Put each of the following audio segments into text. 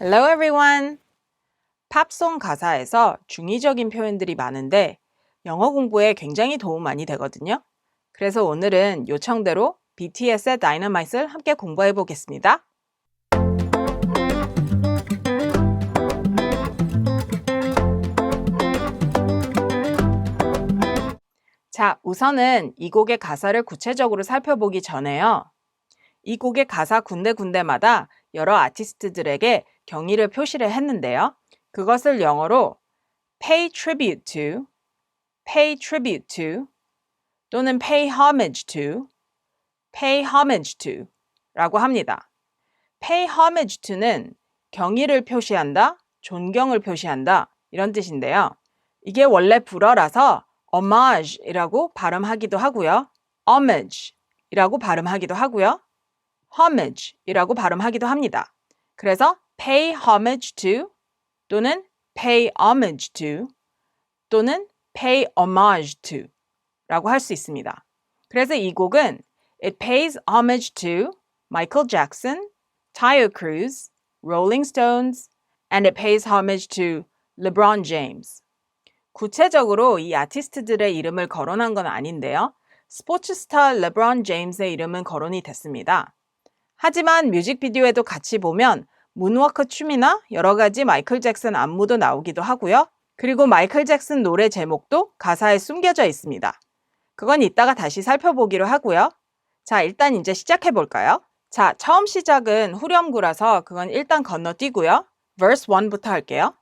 Hello everyone. 팝송 가사에서 중의적인 표현들이 많은데 영어 공부에 굉장히 도움 많이 되거든요. 그래서 오늘은 요청대로 BTS의 Dynamite을 함께 공부해 보겠습니다. 자, 우선은 이 곡의 가사를 구체적으로 살펴보기 전에요. 이 곡의 가사 군데군데마다 여러 아티스트들에게 경의를 표시를 했는데요. 그것을 영어로 pay tribute to, pay tribute to 또는 pay homage to, pay homage to 라고 합니다. pay homage to는 경의를 표시한다, 존경을 표시한다 이런 뜻인데요. 이게 원래 불어라서 homage이라고 발음하기도 하고요. homage이라고 발음하기도 하고요. Homage이라고 발음하기도 합니다. 그래서 pay homage to 또는 pay homage to 또는 pay homage to 라고 할 수 있습니다. 그래서 이 곡은 It pays homage to Michael Jackson, Tayo Cruz, Rolling Stones, and it pays homage to LeBron James. 구체적으로 이 아티스트들의 이름을 거론한 건 아닌데요. 스포츠 스타 레브론 제임스의 이름은 거론이 됐습니다. 하지만 뮤직비디오에도 같이 보면 문워크 춤이나 여러 가지 마이클 잭슨 안무도 나오기도 하고요. 그리고 마이클 잭슨 노래 제목도 가사에 숨겨져 있습니다. 그건 이따가 다시 살펴보기로 하고요. 자, 일단 이제 시작해 볼까요? 자, 처음 시작은 후렴구라서 그건 일단 건너뛰고요. verse 1부터 할게요.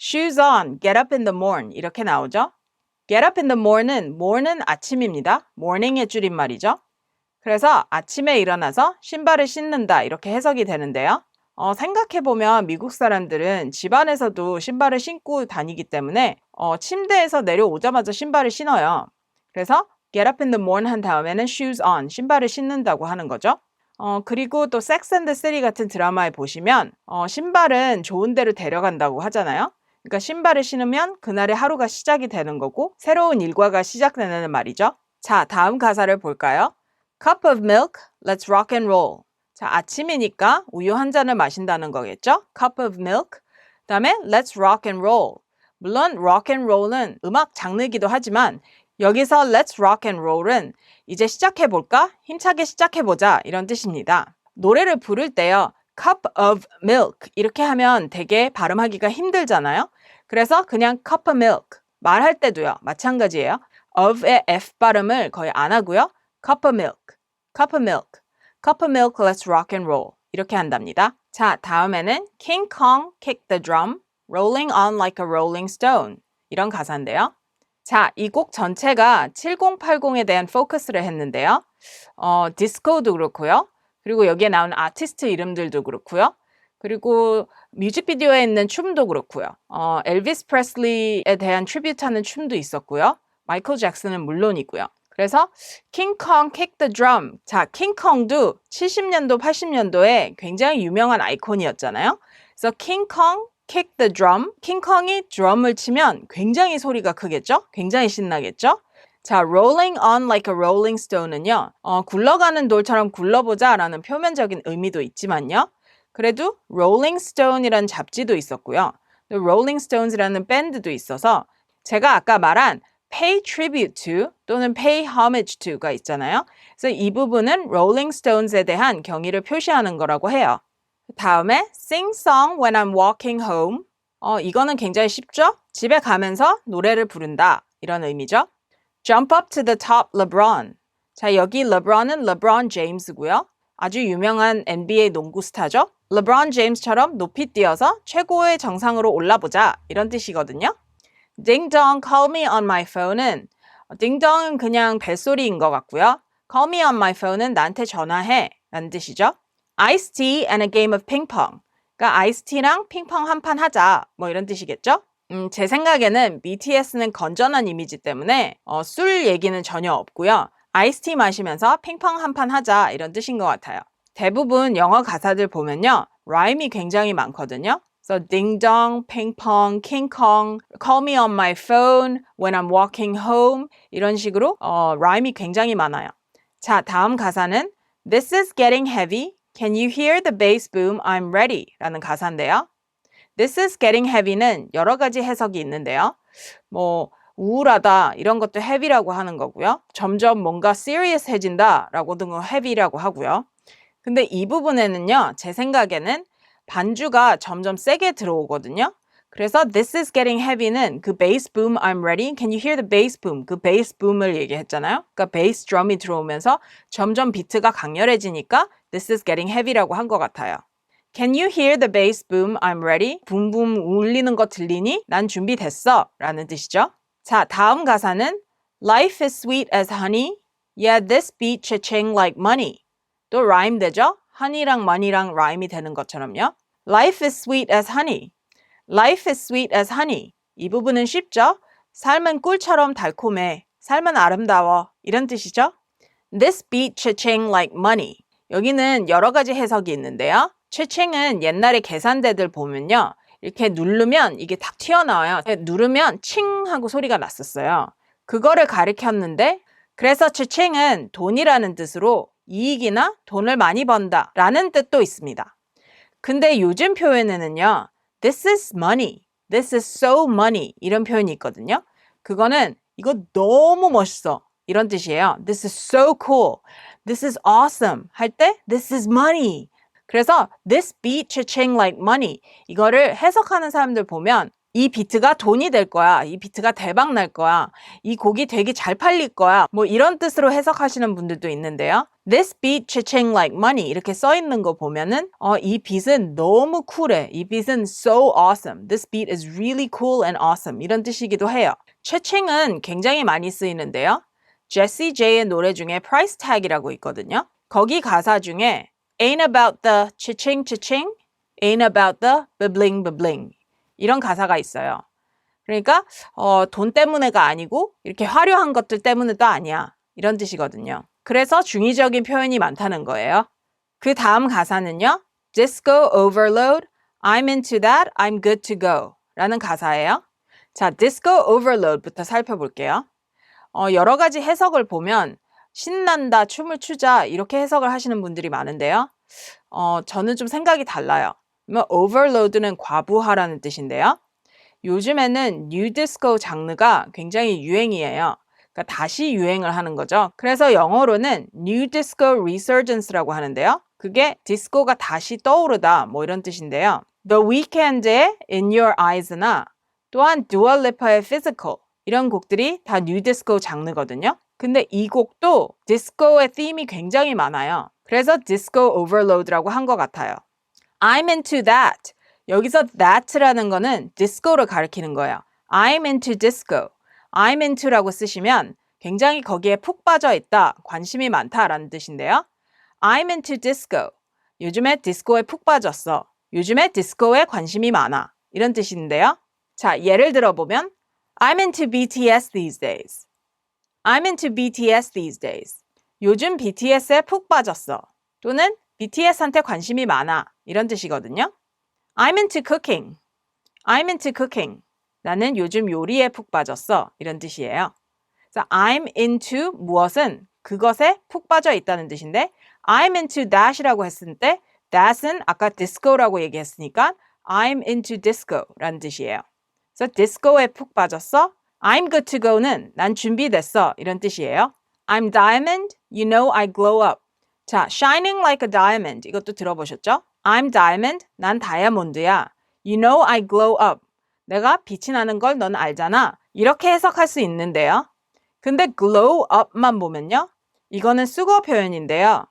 Shoes on, get up in the morn 이렇게 나오죠. Get up in the morn은 morn은 아침입니다. morning의 줄임말이죠. 그래서 아침에 일어나서 신발을 신는다 이렇게 해석이 되는데요. 어, 생각해보면 미국 사람들은 집안에서도 신발을 신고 다니기 때문에 어, 침대에서 내려오자마자 신발을 신어요. 그래서 get up in the morning 한 다음에는 shoes on, 신발을 신는다고 하는 거죠. 어, 그리고 또 and the City 같은 드라마에 보시면 어, 신발은 좋은 데로 데려간다고 하잖아요. 그러니까 신발을 신으면 그날의 하루가 시작이 되는 거고 새로운 일과가 시작되는 말이죠. 자, 다음 가사를 볼까요? Cup of milk, let's rock and roll. 자, 아침이니까 우유 한 잔을 마신다는 거겠죠? Cup of milk. 그다음에 let's rock and roll. 물론 rock and roll은 음악 장르이기도 하지만 여기서 let's rock and roll은 이제 시작해 볼까? 힘차게 시작해 보자 이런 뜻입니다. 노래를 부를 때요. cup of milk 이렇게 하면 되게 발음하기가 힘들잖아요. 그래서 그냥 cup of milk 말할 때도요. 마찬가지예요. of의 f 발음을 거의 안 하고요. Of milk, of milk, of milk, let's rock and roll 이렇게 한답니다. 자, 다음에는 King Kong kick the drum, rolling on like a rolling stone 이런 가사인데요. 자, 이 곡 전체가 7080에 대한 포커스를 했는데요. 어, 디스코도 그렇고요. 그리고 여기에 나온 아티스트 이름들도 그렇고요. 그리고 뮤직비디오에 있는 춤도 그렇고요. 어, 엘비스 프레슬리에 대한 트리뷰트 하는 춤도 있었고요. 마이클 잭슨은 물론이고요. 그래서 킹콩 Kick the Drum. 자, 킹콩도 70년도, 80년도에 굉장히 유명한 아이콘이었잖아요. 그래서 킹콩 Kick the Drum. 킹콩이 드럼을 치면 굉장히 소리가 크겠죠? 굉장히 신나겠죠? 자, rolling on like a rolling stone은요, 어, 굴러가는 돌처럼 굴러보자 라는 표면적인 의미도 있지만요. 그래도 rolling stone이라는 잡지도 있었고요. 또 rolling stones이라는 밴드도 있어서 제가 아까 말한 pay tribute to 또는 pay homage to가 있잖아요. 그래서 이 부분은 rolling stones에 대한 경의를 표시하는 거라고 해요. 다음에 sing song when I'm walking home. 어, 이거는 굉장히 쉽죠? 집에 가면서 노래를 부른다. 이런 의미죠. Jump up to the top LeBron. 자, 여기 LeBron은 LeBron James고요. 아주 유명한 NBA 농구 스타죠. LeBron James처럼 높이 뛰어서 최고의 정상으로 올라보자. 이런 뜻이거든요. Dong, call me on my phone은 ding dong은 그냥 벨소리인 것 같고요. Call me on my phone은 나한테 전화해. 라는 뜻이죠. Iced tea and a game of ping pong. 그러니까 아이스 티랑 핑퐁 한 판 하자. 뭐 이런 뜻이겠죠? 음, 제 생각에는 BTS는 건전한 이미지 때문에 어, 술 얘기는 전혀 없고요. 아이스티 마시면서 핑퐁 한 판 하자 이런 뜻인 것 같아요. 대부분 영어 가사들 보면요. 라임이 굉장히 많거든요. 그래서 딩동, 핑퐁, 킹콩, call me on my phone, when I'm walking home 이런 식으로 어, 라임이 굉장히 많아요. 자, 다음 가사는 This is getting heavy. Can you hear the bass boom? I'm ready 라는 가사인데요. This is getting heavy는 여러 가지 해석이 있는데요. 뭐 우울하다 이런 것도 heavy라고 하는 거고요. 점점 뭔가 serious해진다 라고 등은 heavy라고 하고요. 근데 이 부분에는요. 제 생각에는 반주가 점점 세게 들어오거든요. 그래서 this is getting heavy는 그 bass boom I'm ready. Can you hear the bass boom? 그 bass boom을 얘기했잖아요. 그러니까 bass drum이 들어오면서 점점 비트가 강렬해지니까 this is getting heavy라고 한 것 같아요. Can you hear the bass boom? I'm ready. 붐붐 울리는 거 들리니? 난 준비됐어. 라는 뜻이죠. 자, 다음 가사는 Life is sweet as honey. Yeah, this beat cha-ching like money. 또 라임 되죠? honey랑 money랑 라임이 되는 것처럼요. Life is sweet as honey. Life is sweet as honey. 이 부분은 쉽죠? 삶은 꿀처럼 달콤해. 삶은 아름다워. 이런 뜻이죠? This beat cha-ching like money. 여기는 여러 가지 해석이 있는데요. cha-ching은 옛날에 계산대들 보면요. 이렇게 누르면 이게 탁 튀어나와요. 누르면 칭 하고 소리가 났었어요. 그거를 가리켰는데 그래서 cha-ching은 돈이라는 뜻으로 이익이나 돈을 많이 번다 라는 뜻도 있습니다. 근데 요즘 표현에는요. This is money. This is so money. 이런 표현이 있거든요. 그거는 이거 너무 멋있어. 이런 뜻이에요. This is so cool. This is awesome. 할 때 this is money. 그래서 this beat cha-ching like money. 이거를 해석하는 사람들 보면 이 비트가 돈이 될 거야. 이 비트가 대박 날 거야. 이 곡이 되게 잘 팔릴 거야. 뭐 이런 뜻으로 해석하시는 분들도 있는데요. This beat cha-ching like money 이렇게 써 있는 거 보면은 어, 이 빛은 너무 쿨해. 이 빛은 so awesome. This beat is really cool and awesome. 이런 뜻이기도 해요. cha-ching은 굉장히 많이 쓰이는데요. 제시 제이의 노래 중에 price tag이라고 있거든요. 거기 가사 중에 ain't about the cha-ching cha-ching, ain't about the bibling bibling 이런 가사가 있어요. 그러니까 어, 돈 때문에가 아니고 이렇게 화려한 것들 때문에도 아니야. 이런 뜻이거든요. 그래서 중의적인 표현이 많다는 거예요. 그 다음 가사는요. Disco overload, I'm into that, I'm good to go 라는 가사예요. 자, disco overload부터 살펴볼게요. 어, 여러 가지 해석을 보면 신난다, 춤을 추자 이렇게 해석을 하시는 분들이 많은데요. 어, 저는 좀 생각이 달라요. 뭐 overload는 과부하라는 뜻인데요. 요즘에는 뉴 디스코 장르가 굉장히 유행이에요. 그러니까 다시 유행을 하는 거죠. 그래서 영어로는 new disco resurgence라고 하는데요. 그게 디스코가 다시 떠오르다 뭐 이런 뜻인데요. The Weeknd의 In Your Eyes나 또한 Lipa의 Physical 이런 곡들이 다 뉴 디스코 장르거든요. 근데 이 곡도 디스코의 팀이 굉장히 많아요. 그래서 디스코 오버로드라고 한 것 같아요. I'm into that. 여기서 that라는 거는 디스코를 가리키는 거예요. I'm into disco. I'm into라고 쓰시면 굉장히 거기에 푹 빠져 있다, 관심이 많다라는 뜻인데요. I'm into disco. 요즘에 디스코에 푹 빠졌어. 요즘에 디스코에 관심이 많아. 이런 뜻인데요. 자, 예를 들어보면 I'm into BTS these days. I'm into BTS these days. 요즘 BTS에 푹 빠졌어. 또는 BTS한테 관심이 많아. 이런 뜻이거든요. I'm into cooking. I'm into cooking. 나는 요즘 요리에 푹 빠졌어. 이런 뜻이에요. 그래서 I'm into 무엇은 그것에 푹 빠져 있다는 뜻인데 I'm into that이라고 했을 때 that은 아까 disco라고 얘기했으니까 I'm into disco라는 뜻이에요. 그래서 disco에 푹 빠졌어. I'm good to go는 난 준비됐어. 이런 뜻이에요. I'm diamond, you know I glow up. 자, shining like a diamond 이것도 들어보셨죠? I'm diamond, 난 다이아몬드야. You know I glow up. 내가 빛이 나는 걸 넌 알잖아. 이렇게 해석할 수 있는데요. 근데 glow up만 보면요. 이거는 수거 표현인데요.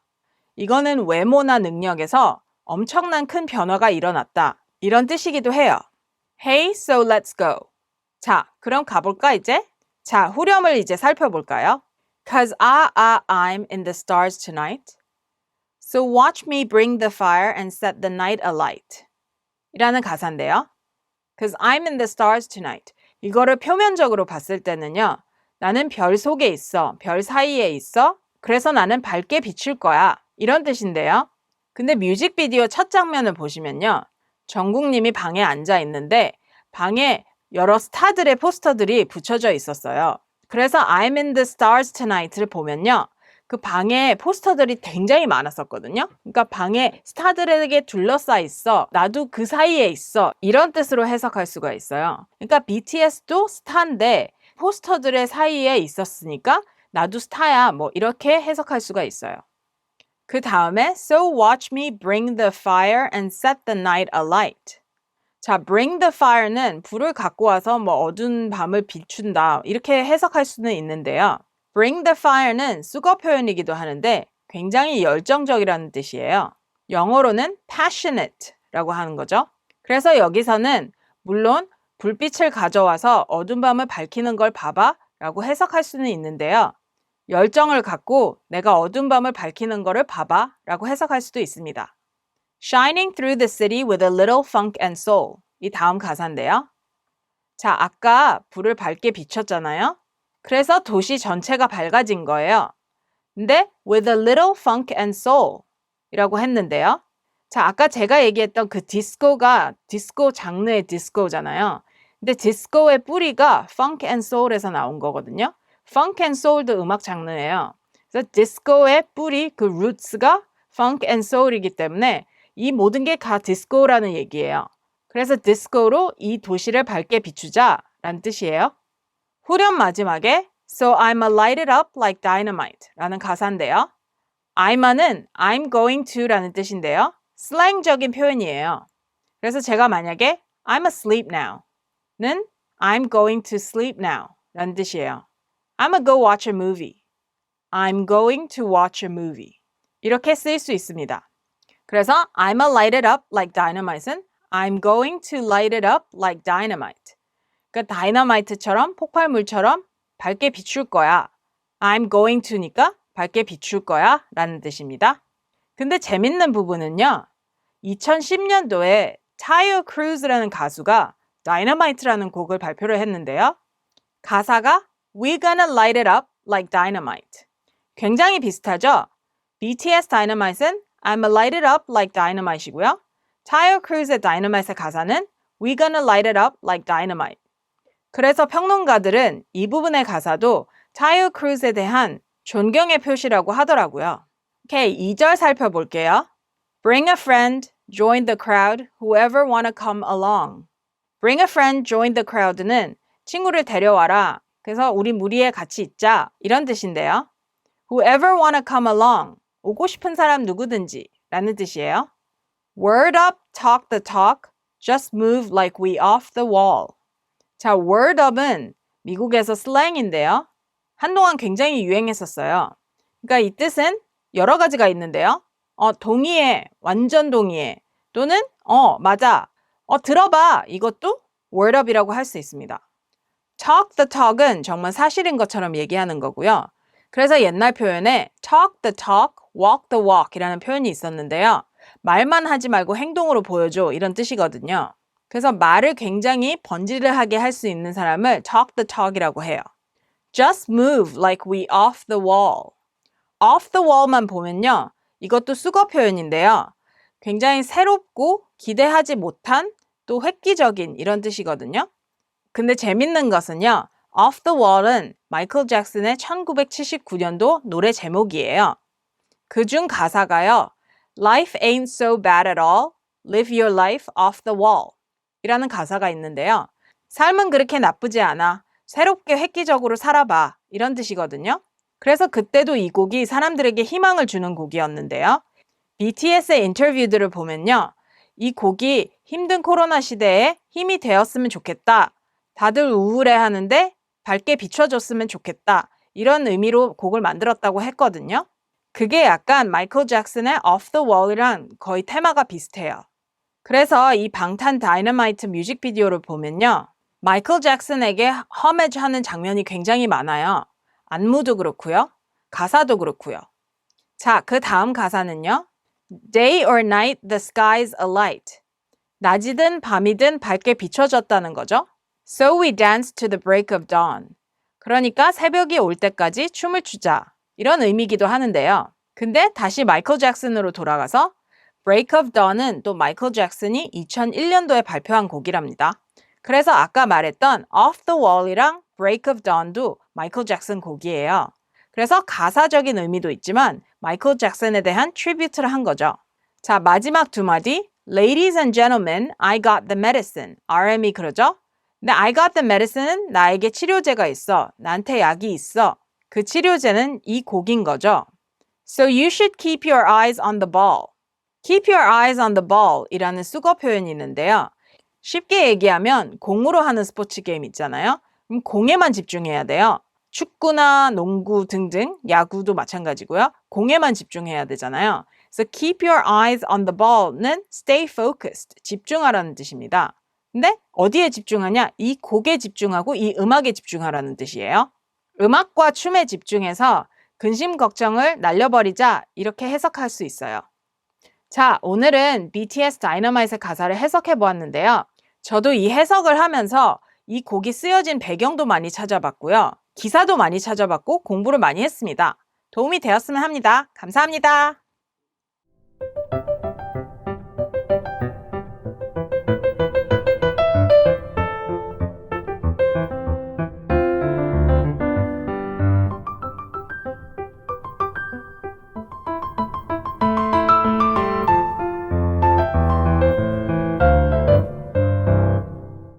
이거는 외모나 능력에서 엄청난 큰 변화가 일어났다. 이런 뜻이기도 해요. Hey, so let's go. 자, 그럼 가볼까 이제? 자, 후렴을 이제 살펴볼까요? Cause I, I, I'm in the stars tonight. So watch me bring the fire and set the night alight. 이라는 가사인데요. Cause I'm in the stars tonight. 이거를 표면적으로 봤을 때는요. 나는 별 속에 있어. 별 사이에 있어. 그래서 나는 밝게 비출 거야. 이런 뜻인데요. 근데 뮤직비디오 첫 장면을 보시면요. 정국님이 방에 앉아 있는데 방에 여러 스타들의 포스터들이 붙여져 있었어요. 그래서 I'm in the stars tonight를 보면요. 그 방에 포스터들이 굉장히 많았었거든요. 그러니까 방에 스타들에게 둘러싸 있어. 나도 그 사이에 있어. 이런 뜻으로 해석할 수가 있어요. 그러니까 BTS도 스타인데 포스터들의 사이에 있었으니까 나도 스타야. 뭐 이렇게 해석할 수가 있어요. 그 다음에 So watch me bring the fire and set the night alight. 자, bring the fire는 불을 갖고 와서 뭐 어두운 밤을 비춘다. 이렇게 해석할 수는 있는데요. Bring the fire는 수거 표현이기도 하는데 굉장히 열정적이라는 뜻이에요. 영어로는 passionate 라고 하는 거죠. 그래서 여기서는 물론 불빛을 가져와서 어두운 밤을 밝히는 걸 봐봐 라고 해석할 수는 있는데요. 열정을 갖고 내가 어두운 밤을 밝히는 거를 봐봐 라고 해석할 수도 있습니다. Shining through the city with a little funk and soul. 이 다음 가사인데요. 자, 아까 불을 밝게 비췄잖아요. 그래서 도시 전체가 밝아진 거예요. 근데 with a little funk and soul 이라고 했는데요. 자, 아까 제가 얘기했던 그 디스코가 디스코 장르의 디스코잖아요. 근데 디스코의 뿌리가 funk and soul에서 나온 거거든요. funk and soul도 음악 장르예요. 그래서 디스코의 뿌리 그 루츠가 funk and soul이기 때문에 이 모든 게 다 디스코라는 얘기예요. 그래서 디스코로 이 도시를 밝게 비추자라는 뜻이에요. 후렴 마지막에 So I'm lighted up like dynamite 라는 가사인데요. I'm은 I'm going to라는 뜻인데요. 슬랭적인 표현이에요. 그래서 제가 만약에 I'm asleep now는 I'm going to sleep now 라는 뜻이에요. I'm gonna go watch a movie. I'm going to watch a movie. 이렇게 쓰일 수 있습니다. 그래서 I'm a light it up like dynamite은 I'm going to light it up like dynamite. 그러니까 다이너마이트처럼 폭발물처럼 밝게 비출 거야. I'm going to니까 밝게 비출 거야 라는 뜻입니다. 근데 재밌는 부분은요. 2010년도에 타이어 크루즈라는 가수가 Dynamite라는 곡을 발표를 했는데요. 가사가 We're gonna light it up like dynamite. 굉장히 비슷하죠? BTS Dynamite은 I'm light it up like dynamite이고요. 타이어 크루즈의 Dynamite의 가사는 We're gonna light it up like dynamite. 그래서 평론가들은 이 부분의 가사도 타이어 크루즈에 대한 존경의 표시라고 하더라고요. 오케이, 2절 살펴볼게요. Bring a friend, join the crowd, whoever wanna come along. Bring a friend, join the crowd는 친구를 데려와라. 그래서 우리 무리에 같이 있자. 이런 뜻인데요. Whoever wanna come along. 오고 싶은 사람 누구든지 라는 뜻이에요. Word up, talk the talk, just move like we off the wall. 자, word up은 미국에서 슬랭인데요. 한동안 굉장히 유행했었어요. 그러니까 이 뜻은 여러 가지가 있는데요. 어, 동의해, 완전 동의해. 또는 어, 맞아. 어, 들어봐. 이것도 word up이라고 할 수 있습니다. talk the talk은 정말 사실인 것처럼 얘기하는 거고요. 그래서 옛날 표현에 talk the talk, walk the walk 이라는 표현이 있었는데요. 말만 하지 말고 행동으로 보여줘 이런 뜻이거든요. 그래서 말을 굉장히 번지르하게 할 수 있는 사람을 talk the talk이라고 해요. Just move like we off the wall. off the wall만 보면요. 이것도 수거 표현인데요. 굉장히 새롭고 기대하지 못한 또 획기적인 이런 뜻이거든요. 근데 재밌는 것은요. off the wall은 마이클 잭슨의 1979년도 노래 제목이에요. 그 중 가사가요. Life ain't so bad at all. Live your life off the wall. 이라는 가사가 있는데요. 삶은 그렇게 나쁘지 않아. 새롭게 획기적으로 살아봐. 이런 뜻이거든요. 그래서 그때도 이 곡이 사람들에게 희망을 주는 곡이었는데요. BTS의 인터뷰들을 보면요. 이 곡이 힘든 코로나 시대에 힘이 되었으면 좋겠다. 다들 우울해 하는데 밝게 비춰줬으면 좋겠다. 이런 의미로 곡을 만들었다고 했거든요. 그게 약간 마이클 잭슨의 Off the Wall이랑 거의 테마가 비슷해요. 그래서 이 방탄 다이너마이트 뮤직비디오를 보면요. 마이클 잭슨에게 험해즈 하는 장면이 굉장히 많아요. 안무도 그렇고요. 가사도 그렇고요. 자, 그 다음 가사는요. Day or night, the sky's alight. 낮이든 밤이든 밝게 비춰졌다는 거죠. So we dance to the break of dawn. 그러니까 새벽이 올 때까지 춤을 추자. 이런 의미기도 하는데요. 근데 다시 마이클 잭슨으로 돌아가서 Break of Dawn은 또 마이클 잭슨이 2001년도에 발표한 곡이랍니다. 그래서 아까 말했던 Off the Wall이랑 Break of Dawn도 마이클 잭슨 곡이에요. 그래서 가사적인 의미도 있지만 마이클 잭슨에 대한 트리뷰트를 한 거죠. 자, 마지막 두 마디. Ladies and gentlemen, I got the medicine. RM이 그러죠? 근데 I got the medicine은 나에게 치료제가 있어. 나한테 약이 있어. 그 치료제는 이 곡인 거죠. So you should keep your eyes on the ball. Keep your eyes on the ball 이라는 수거 표현이 있는데요. 쉽게 얘기하면 공으로 하는 스포츠 게임 있잖아요. 그럼 공에만 집중해야 돼요. 축구나 농구 등등, 야구도 마찬가지고요. 공에만 집중해야 되잖아요. 그래서 keep your eyes on the ball는 stay focused, 집중하라는 뜻입니다. 근데 어디에 집중하냐? 이 곡에 집중하고 이 음악에 집중하라는 뜻이에요. 음악과 춤에 집중해서 근심 걱정을 날려버리자 이렇게 해석할 수 있어요. 자, 오늘은 BTS 다이너마이트의 가사를 해석해 보았는데요. 저도 이 해석을 하면서 이 곡이 쓰여진 배경도 많이 찾아봤고요. 기사도 많이 찾아봤고 공부를 많이 했습니다. 도움이 되었으면 합니다. 감사합니다.